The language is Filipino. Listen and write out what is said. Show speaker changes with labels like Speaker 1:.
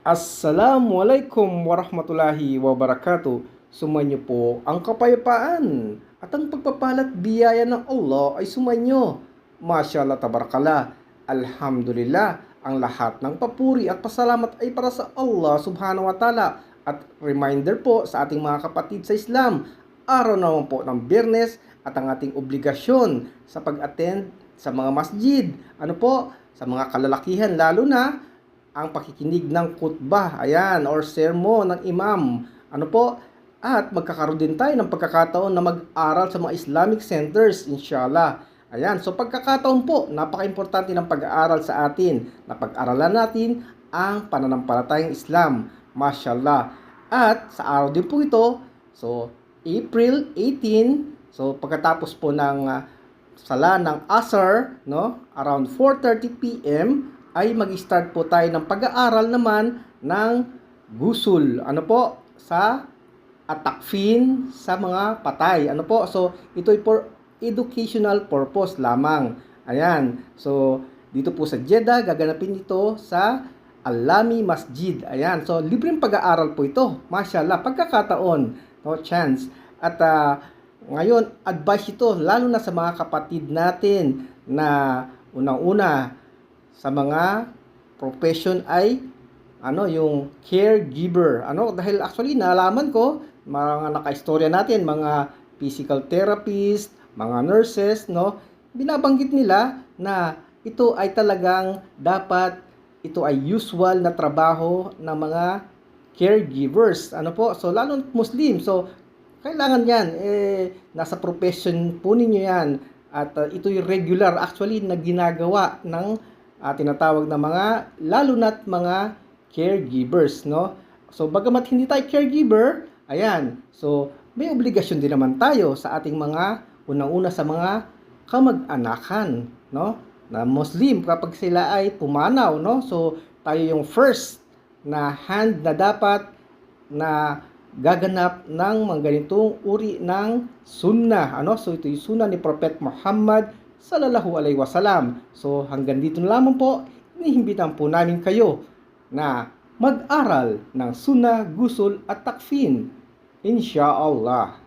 Speaker 1: Assalamualaikum warahmatullahi wabarakatuh. Sumanyo po ang kapayapaan at ang pagpapalat biyaya ng Allah ay sumanyo. Mashallah tabarakallah. Alhamdulillah. Ang lahat ng papuri at pasalamat ay para sa Allah subhanahu wa ta'ala. At reminder po sa ating mga kapatid sa Islam, araw naman po ng Biyernes at ang ating obligasyon sa pag-attend sa mga masjid. Ano po? Sa mga kalalakihan lalo na ang pakikinig ng khutbah, ayan, or sermon ng imam. Ano po? At magkakaroon din tayo ng pagkakataon na mag-aral sa mga Islamic centers, inshallah. Ayan, so pagkakataon po, napaka-importante ng pag-aaral sa atin. Na pag-aralan natin ang pananampalatayang Islam. Mashallah. At sa araw din po ito, so April 18, so pagkatapos po ng ah, sala ng Asar, no, around 4:30 PM ay mag-start po tayo ng pag-aaral naman ng gusul. Ano po? Sa atakfin sa mga patay. Ano po? So, ito ay for educational purpose lamang. Ayan. So, dito po sa Jeddah, gaganapin ito sa Alami Masjid. Ayan. So, libreng pag-aaral po ito. Mashallah. Pagkakataon. No chance. At ah, ngayon, advice ito lalo na sa mga kapatid natin na unang-una sa mga profession ay ano yung caregiver. Ano dahil actually nalaman ko mga naka-istorya natin mga physical therapist, mga nurses, no? Binabanggit nila na ito ay talagang dapat ito ay usual na trabaho ng mga caregivers. Ano po? So lalo Muslim. So kailangan yan eh nasa profession po ninyo yan at uh, ito yung regular actually na ginagawa ng uh, tinatawag na mga lalo na't mga caregivers no so bagamat hindi tayo caregiver ayan so may obligasyon din naman tayo sa ating mga unang-una sa mga kamag-anakan no na Muslim kapag sila ay pumanaw no so tayo yung first na hand na dapat na gaganap ng mga ganitong uri ng sunnah. Ano? So ito yung sunnah ni Prophet Muhammad sallallahu alaihi wasallam. So hanggang dito na lamang po, inihimbitan po namin kayo na mag-aral ng sunnah, gusul at takfin. Insya Allah.